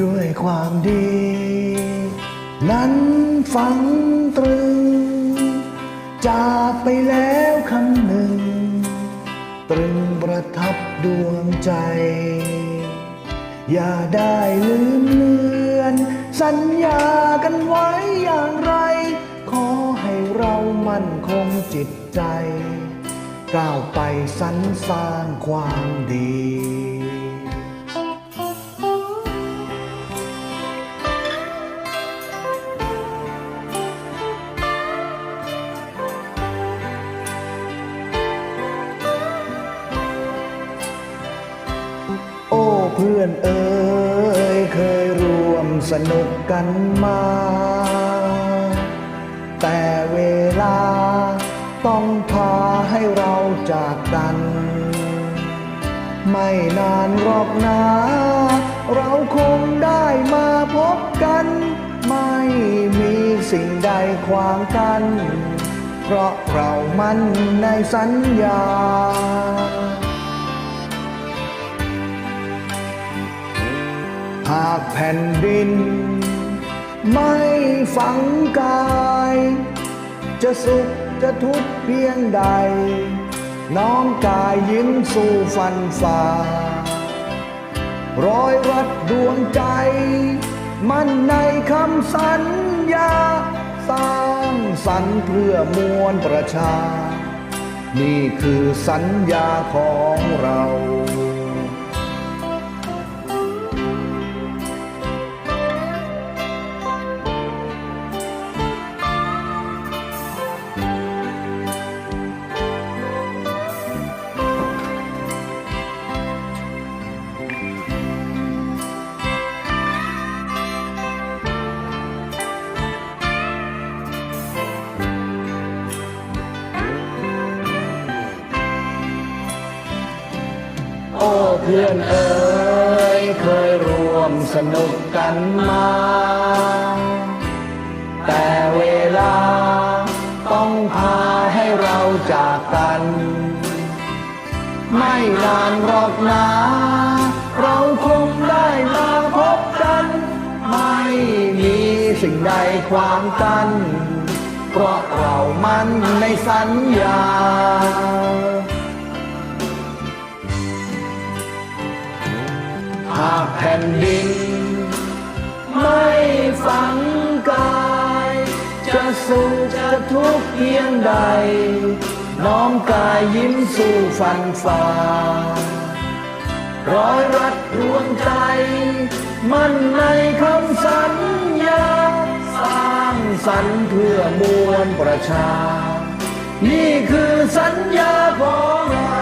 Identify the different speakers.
Speaker 1: ด้วยความดี นั้นฝังตรึง จากไปแล้วคำหนึ่ง ตรึงประทับดวงใจ อย่าได้ลืมเลือน สัญญากันไว้อย่างไร ขอให้เรามั่นคงจิตใจ ก้าวไปสรรสร้างความดี พื่อนเอ๋ยเคยร่วมสนุกกันมา แต่เวลาต้องพาให้เราจากกัน ไม่นานหรอกนะเราคงได้มาพบกัน ไม่มีสิ่งใดขวางกัน เพราะเรามันในสัญญาากแผ่นดิน ไม่ฝังกาย จะสุขจะทุกข์เพียงใด น้อมกายยิ้มสู่ฟันฝ่าร้อยรัดดวงใจ มันในคำสัญญา สร้างสรรเพื่อมวลประชา นี่คือสัญญาของเรา เพื่อนเอ๋ยเคยร่วมสนุกกันมา แต่เวลาต้องพาให้เราจากกัน ไม่นานหรอกนะเราคงได้มาพบกัน ไม่มีสิ่งใดขวางกัน เพราะเรามันในสัญญาากแผ่นดิน ไม่ฝังกาย จะสุขจะทุกข์เพียงใด น้อมกายยิ้มสู่ฟันฝ่าร้อยรัดดวงใจ มันในคำสัญญา สร้างสรรค์เพื่อมวลประชา นี่คือสัญญาของเรา